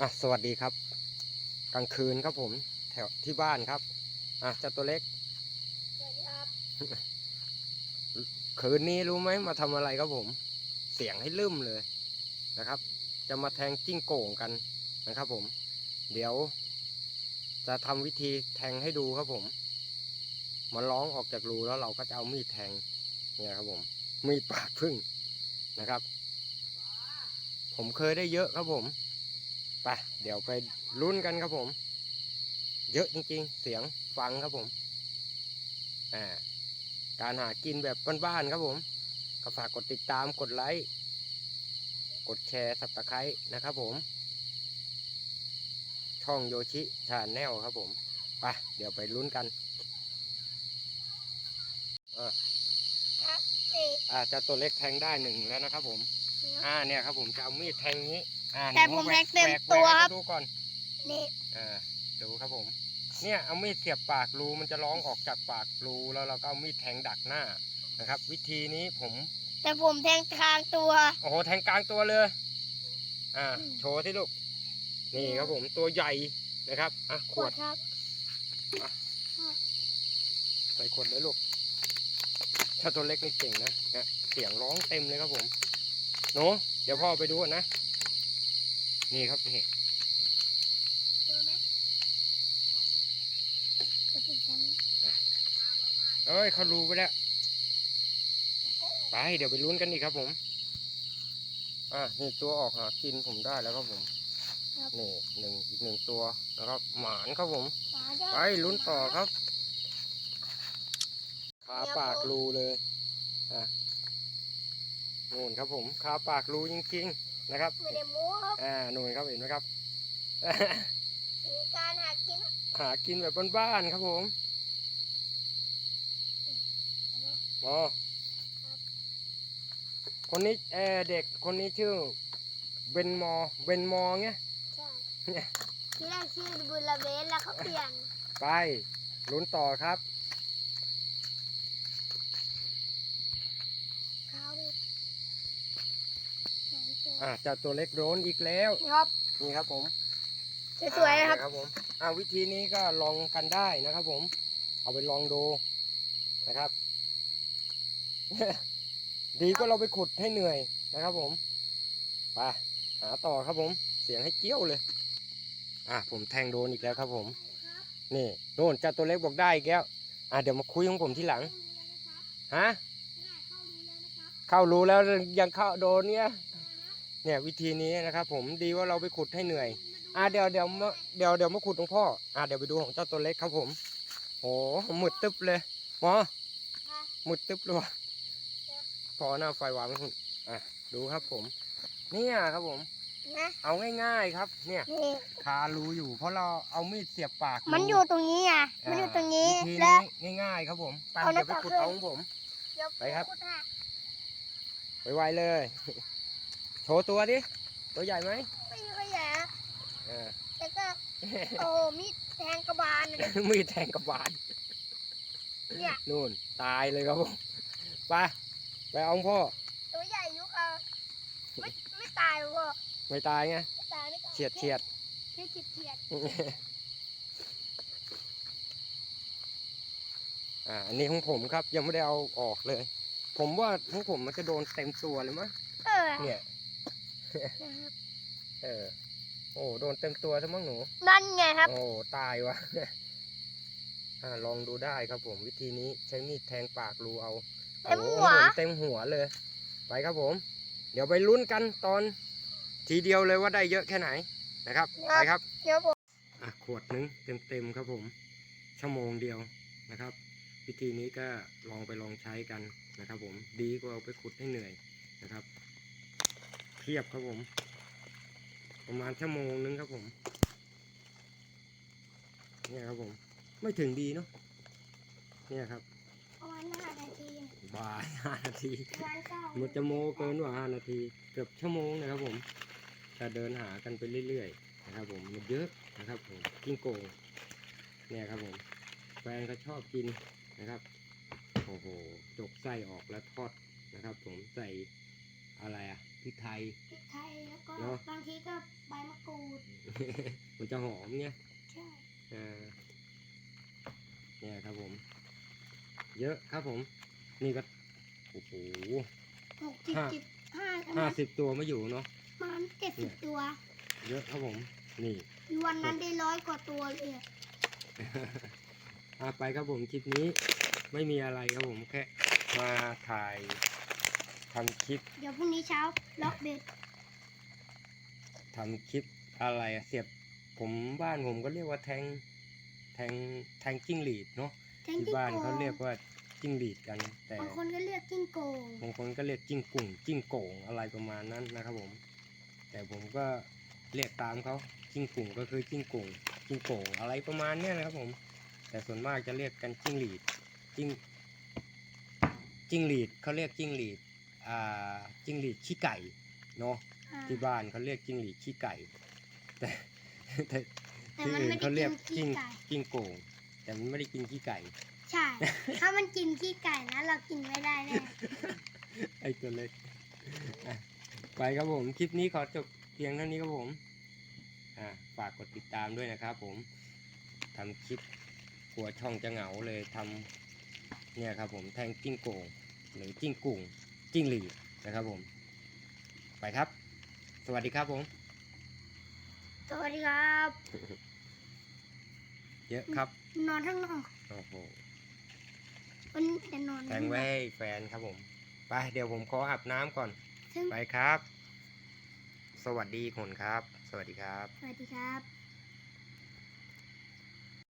อะสวัสดีครับ กลางคืนครับผมแถวที่บ้านครับ อะเจ้าตัวเล็กสวัสดีครับคืนนี้รู้ไหมมาทำอะไรครับผม เสียงให้ลืมเลยนะครับ จะมาแทงจิ้งโก่งกันนะครับผม เดี๋ยว จะทำวิธีแทงให้ดูครับผมมันร้องออกจากรูแล้วเราก็จะเอามีดแทงเนี่ยครับผม มีดปาดพึ่งนะครับ ผมเคยได้เยอะครับผม ไปเดี๋ยวไปลุ้นกันครับผม เยอะจริงๆ เสียงฟังครับผมอ่าการหากินแบบบ้านๆครับผมก็ฝากกดติดตามกดไลค์กดแชร์สับตะไคร้นะครับผม ช่องโยชิชาแนลครับผมไปเดี๋ยวไปลุ้นกันอะครับสี่อ่าจะตัวเล็กแทงได้หนึ่งแล้วนะครับผมอ่าเนี่ยครับผมจะเอามีดแทงนี้ อ่าแต่ผมหนูแทงเต็มแหกตัวแหกครับให้ดูก่อนนี่อ่าดูครับผม เนี่ยเอามีดเสียบปากรูมันจะร้องออกจากปากรูแล้วเราก็เอามีดแทงดักหน้านะครับ วิธีนี้ผม แต่ผมแทงทางตัว โอ้โหแทงกลางตัวเลย อ่าอืมโชว์ที่ลูก นี่ครับผมตัวใหญ่นะครับ อะขวดครับ ใส่ขวดเลยลูก ถ้าตัวเล็กนี่เก่งนะเนี่ยเสียงร้องเต็มเลยครับผม หนู เดี๋ยวพ่อไปดูก่อนนะ นี่ครับนี่เจอไหมเดี๋ยวผมแทงเอ้ยเขารู้ไปแล้ว ไปเดี๋ยวไปลุ้นกันอีกครับผม อะนี่ตัวออกหากินผมได้แล้วครับผมนี่หนึ่งอีกหนึ่งตัวนะครับ หมานครับผม ปลาด้วยไปลุ้นต่อครับคาปากรูเลย อะนู่นครับผมคาปากรูจริงๆ นะครับไม่ได้โม้ครับอ่านู่นครับเห็นไหมครับมีการหากินหากินแบบบ้านๆครับผมอ๋อคนนี้เออเด็กคนนี้ชื่อเบนมอเบนมอไงใช่ที่แรกชื่อบุลเบสแล้วเขาเปลี่ยน ไปลุ้นต่อครับ เขาไหนตัว อ่าเจ้าตัวเล็กโดนอีกแล้ว นี่ครับนี่ครับผมสวยๆนะครับ อ่าครับผมอ่าวิธีนี้ก็ลองกันได้นะครับผม เอาไปลองดูนะครับ ดีก็เราไปขุดให้เหนื่อยนะครับผมไปหาต่อครับผม เสียงให้เกี้ยวเลย อะผมแทงโดนอีกแล้วครับผม นี่โน่นจัดตัวเล็กบอกได้อีกแล้วอะเดี๋ยวมาคุยของผมทีหลังฮะเข้ารู้แล้วยังเข้าโดนเนี่ย เนี่ยวิธีนี้นะครับผมดีว่าเราไปขุดให้เหนื่อยอะเดี๋ยวเดี๋ยวมาเดี๋ยวเดี๋ยวมาขุดของพ่ออะเดี๋ยวไปดูของเจ้าตัวเล็กครับผมโหหมืดตึ๊บเลยหมอหมืดตึ๊บเลยว่ะพอหน้าไฟวางไว้คุณอะดูครับผม เนี่ยครับผมนะเอาง่ายๆครับ เนี่ยนี่คารูอยู่ เพราะเราเอามีดเสียบปาก มันอยู่ตรงนี้อะ มันอยู่ตรงนี้วิธีแล้วนี้ง่ายๆครับผมไปเอาหน้าเดี๋ยวไปขุดตาขึ้นเอาของผมเดี๋ยวไปครับพูดให้ไวๆเลย โชว์ตัวดิ ตัวใหญ่ไหมไม่ค่อยใหญ่อะเออ แต่ก็ โอ้มีดแทงกระบาลเลยมีดแทงกับบานเนี่ย นู่น ตายเลยครับผมไปไปเอาของพ่อ ตัวใหญ่ยุกเอาไม่ไม่ตายหรอกไม่ตายไง ไม่ตายไม่ตายเฉียดเฉียด แค่เฉียดเฉียดอ่า อันนี้ของผมครับยังไม่ได้เอาออกเลย ผมว่าของผมมันจะโดนเต็มตัวเลยมั้งเออ เนี่ยนะครับ เออ โอ้โดนเต็มตัวซะมั้งหนู นั่นไงครับ โอ้ตายวะอ่าลองดูได้ครับผมวิธีนี้ใช้มีดแทงปากรูเอาเต็มโอ้หัวโเต็มหัวเลย ไปครับผม เดี๋ยวไปลุ้นกันตอน ทีเดียวเลยว่าได้เยอะแค่ไหนนะครับไปครับเดี๋ยวผมอะขวดหนึงเต็มๆครับผม ชั่วโมงเดียวนะครับ วิธีนี้ก็ลองไปลองใช้กันนะครับ ผมดีกว่าเอาไปขุดให้เหนื่อยนะครับ เทียบครับผม ประมาณชั่วโมงนึงครับผมเนี่ยครับผม ไม่ถึงดีเนาะเนี่ยครับประมาณห้านาทีบ่ายห้านาทีประมาณเก้ามันจะโมเกินกว่าห้านาที เกือบชั่วโมงนะครับผมจะเดินหากันไปเรื่อยๆนะครับ ผมมันเยอะนะครับผมกิ้งโกงเนี่ยครับผมแฟนเขาชอบกินนะครับโอ้โหจกไส้ออกแล้วทอดนะครับ ผมใส่ ออะไรอะพริกไทย พริกไทยแล้วก็เนอะ บางทีก็ใบมะกรูดมันจะหอมเนี่ย ใช่อ่าเนี่ยครับผม เยอะครับผม นี่ก็โอ้โห หกสิบห้า จิตห้าใช่ไหมห้าสิบตัวไม่อยู่เนาะประมันเจ็ดสิบตัวเยอะครับผม นี่มีวันนั้นได้ร้อยกว่าตัวเลยอะอาไปครับผมคลิปนี้ไม่มีอะไรครับผมแค่มาถ่าย ทำคลิปเดี๋ยวพรุ่งนี้เช้าล็อกเบ็ดทำคลิปอะไรอะเสียบผมบ้านผมก็เรียกว่าแทงแทงแทงจิ้งหรีดเนาะแทงที่จิ้งบ้านโกเขางเรียกว่าจิ้งหรีดกัน แต่บางคนก็เรียกจิ้งโกงบางคนก็เรียกจิ้งกุ่งจิ้งโก่งอะไรประมาณนั้นนะครับผม แต่ผมก็เรียกตามเขาจิ้งกุ่งก็คือจิ้งกุ่งจิ้งโก่งอะไรประมาณเนี้ยนะครับผม แต่ส่วนมากจะเรียกกันจิ้งหรีดจิ้งจิ้งหรีดเขาเรียกจิ้งหรีด อ่าจิ้งหรีดขี้ไก่เนาะอ่าที่บ้านเขาเรียกจิ้งหรีดขี้ไก่ แต่แต่แต่ที่มันอื่นไม่ได้เขาเรียกกินขี้จิ้งไก่จิ้งโก่งแต่มันไม่ได้กินขี้ไก่ ใช่ ถ้ามันกินขี้ไก่นะเรากินไม่ได้แน่ไอ้ตัวเล็กอะไปครับผมคลิปนี้ขอจบเพียงเท่านี้ครับผมอ่าฝากกดติดตามด้วยนะครับ ผมทำคลิปกลัวช่องจะเหงาเลยทำเนี่ยครับผมแทงจิ้งโก่งหรือจิ้งกุ่ง จิ้งหรีดนะครับผม ไปครับ สวัสดีครับผม สวัสดีครับ เยอะครับ นอนข้างนอกโอ้โหวันนี้จะนอนแทงไว้ให้แฟนครับผม ไปเดี๋ยวผมขออาบน้ำก่อน ซึ่งไปครับ สวัสดีคนครับ สวัสดีครับ สวัสดีครับ